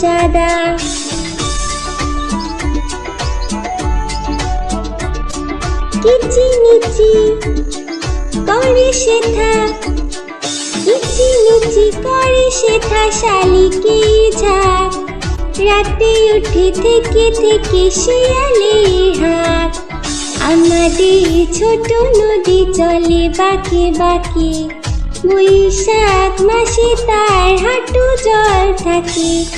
সাদা। কিচি মিচি করে শেথা কিচি মিচি করে শেথা শালিকে ঝাঁক? রাতে উঠে থেকে থেকে শিয়ালে হাঁক। আমাদের ছোট নদী চলে বাকি বাকি। বৈশাখ মাসে তার হাঁটু জল থাকে।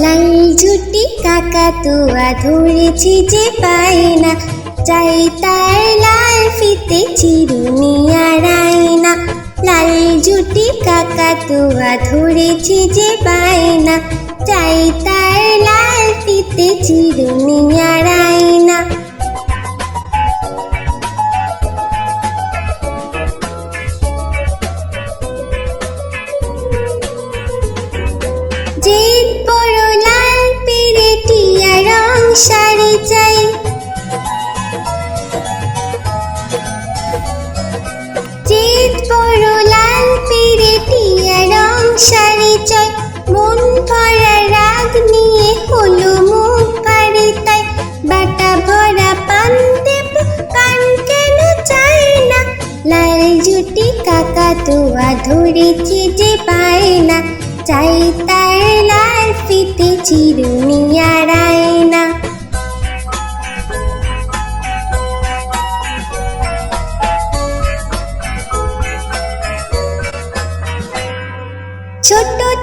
লাল ঝুটি কাকাতুয়া ধরেছি যে পাই না চাই তাই লাল ফিতে চিরুনি না লাল ঝুটি কাকাতুয়া ধরেছি যে পাই না চাই তাই লাল ফিতে চিরুনি না শাড়ি চাই মন ভরা রাগ নিয়ে হলো মুখ পারে তাই বাটা ভরা পান দেব। কান কেন চায় না? লাল জুটি কাকা তোয়া ধরেছি যে পায় না চাই তার লাল ফিতে চিরুনি আর না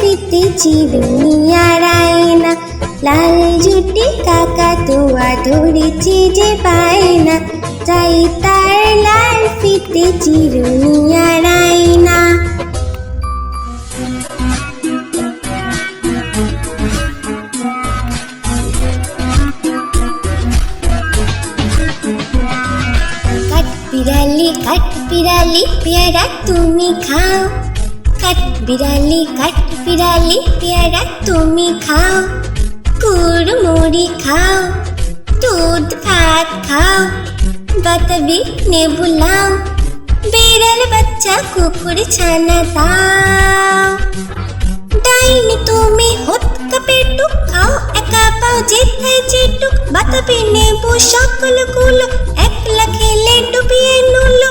ফিতে চিরুনি আর না। লাল জুটি কাকা তুয়া ধরেছি যে পায় না। চাই তার লাল ফিতে চিরুনি আর না। কাঠ বিড়ালি কাঠ বিড়ালি পেয়ারা তুমি খাও। কাঠ বিড়ালি কাঠ বিড়ালি, পেয়ারা তুমি খাও। কুড়মুড়ি খাও, দুধ, ভাত খাও, বাতাবি, নেবু লাও। বিড়াল বাচ্চা, কুকুর ছানা দাও। ডাইনি তুমি হত কাপেটু খাও, একা পাও যেথায় যেটুক বাতাবি, নেবু, সকলগুলো একলা খেলে ডুবিয়ে নুলো।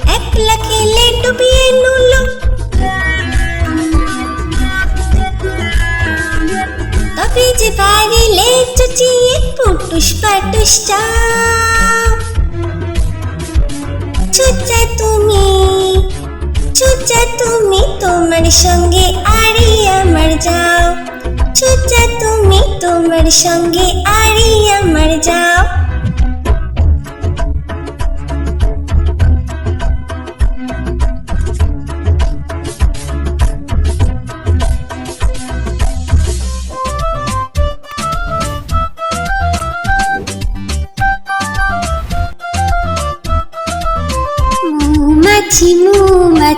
ডুবিয়ে নুলো তুমি তুমি তোমার সঙ্গে আরি আমার যাও। চুচা তুমি তোমার সঙ্গে আরি আমার যাও।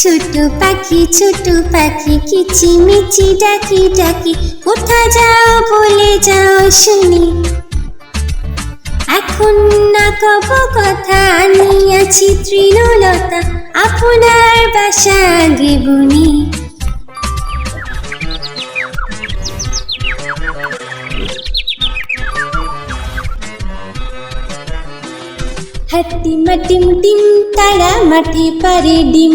ছোট পাখি ছোট পাখি কিচিমিচি ডাকি ডাকি। কোথা যাও বলে যাও শুনি। এখন না কব কথা, আমি আছি তৃণলতা, আপনার বাসা আগে বুনি হাতি মাটিম টিম, তারা মাটি পারে ডিম।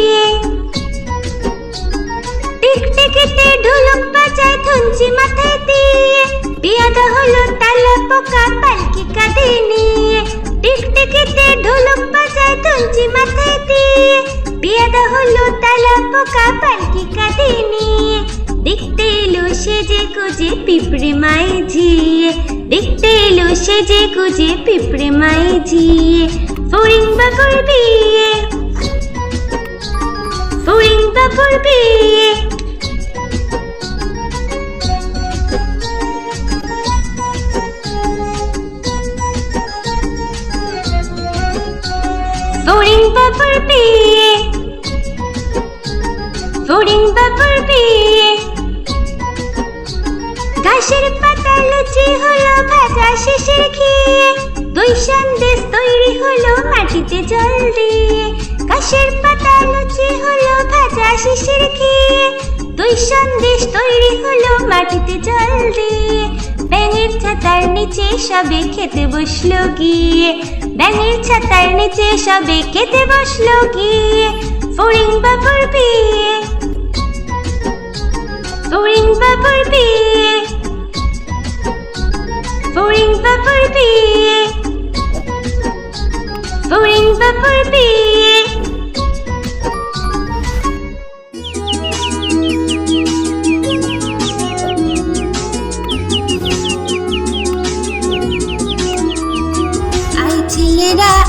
ধুনচি মাথায় দিয়ে বিয়াদা হলো তালা, পোকা, পালকি কাঁধে নিয়ে, টিকটিকিতে ঢোলক বাজায় ধুনচি মাথায় দিয়ে পেয়াদা হলো তালা, পোকা, পালকি কাঁধে নিয়ে, দেখতে এলো সেজে গুজে পিঁপড়ে মায়ে ঝিয়ে, দেখতে এলো সেজে গুজে পিঁপড়ে মায়ে ঝিয়ে ফড়িং বাবুর বিয়ে ফড়িং বাবুর বিয়ে বিয়ে ফড়িং বাবুর বিয়ে ঘাসের পাতা লুচি হলো ভাজা শেষের খেয়ে। দুই সন্দেশ তৈরি হলো মাটিতে জল দিয়ে। ঘাসের পাতা লুচি হলো ভাজা শেষের খেয়ে। দুই সন্দেশ তৈরি হলো মাটিতে জল দিয়ে। ব্যাঙের ছাতার নিচে সবে খেতে বসল গিয়ে। ব্যাঙের ছাতার নিচে সবে খেতে বসল গিয়ে। ফড়িং বাবুর বিয়ে ফড়িং বাবুর বিয়ে ফড়িং বাবুর বিয়ে ফড়িং বাবুর বিয়ে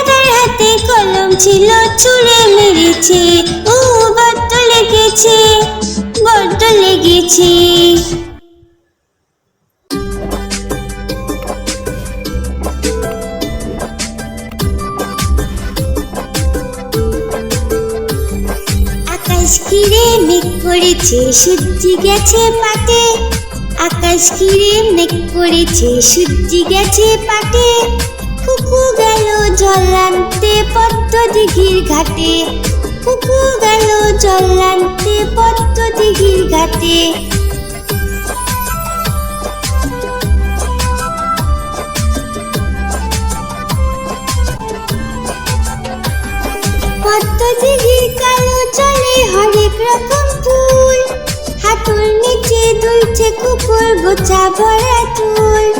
দাদার হাতে কলম ছিল ছুঁড়ে মেরেছে, ও বড্ড লেগেছে বড্ড লেগেছে। আকাশ ঘিরে মেঘ করেছে, সূর্যি গেছে পাটে। আকাশ ঘিরে মেঘ করেছে, সূর্যি গেছে পাটে। কুকু গেল জল আনতে পদ্ম দিঘির ঘাটে। পুকু গেল জল আনতে পদ্ম দিঘির ঘাটে দিঘির নিচে কুকুর গোছা ভরা চুল।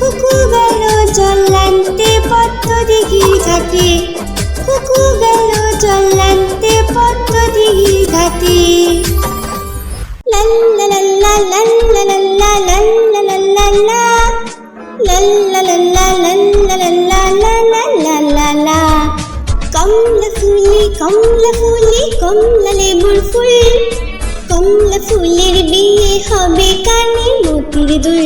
কুকু গেল জল আনতে পদ্ম দিঘির ঘাটে। কুকু গেল জল আনতে পদ্ম দিঘির ঘাটে। কমলা ফুলি কমলা ফুলি কমলা লেবুর ফুল কমলা ফুলের বিয়ে হবে কানে মতির দুল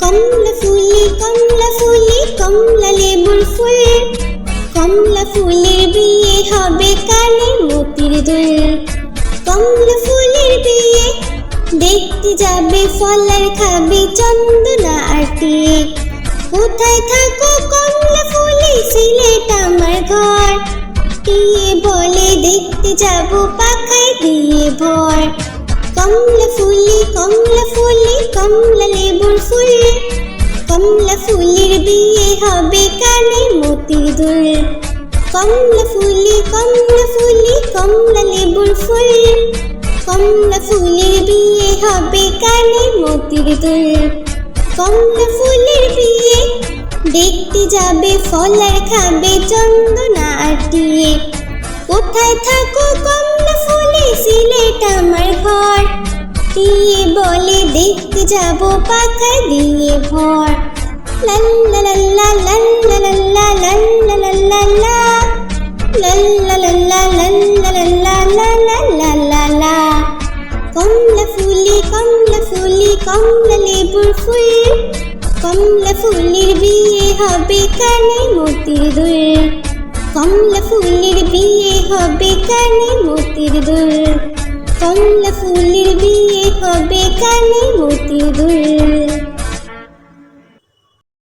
কমলা ফুলি, কমলা ফুলি, কমলা লেবুর ফুল। কমলা ফুলের বিয়ে হবে কানে মতির দুল। কমলা ফুলের বিয়ে, দেখতে যাবে ফলার খাবে চন্দনা আটিয়ে কোথায় থাকো কমলা ফুলি, সিলেট আমার ঘর। টিয়ে বলে দেখতে যাব পাখায় দিয়ে ভর। কমলা ফুলি কমলা ফুলি, কমলা লেবুর ফুল। কমলা ফুলের বিয়ে হবে কানে মতির দুল কমলা ফুলি কমলা ফুলি, কমলা লেবুর ফুল। কমলা ফুলের বিয়ে হবে কানে মতির দুল কমলা ফুলের বিয়ে দেখতে যাবে, ফলার খাবে চন্দনা আটিয়ে। কোথায় থাকো কমলা ফুলে, সিলেট আমার ঘর। দিয়ে বলে দেখতে যাব পাখায় দিয়ে ভর কমলা ফুলি কমলা ফুলি কমলা লেবুর ফুল কমলা ফুলের বিয়ে হবে কানে মতির দুল কমলা ফুলের বিয়ে হবে কানে মতির দুল কমলা ফুলের বিয়ে কবে কানে মতি দুল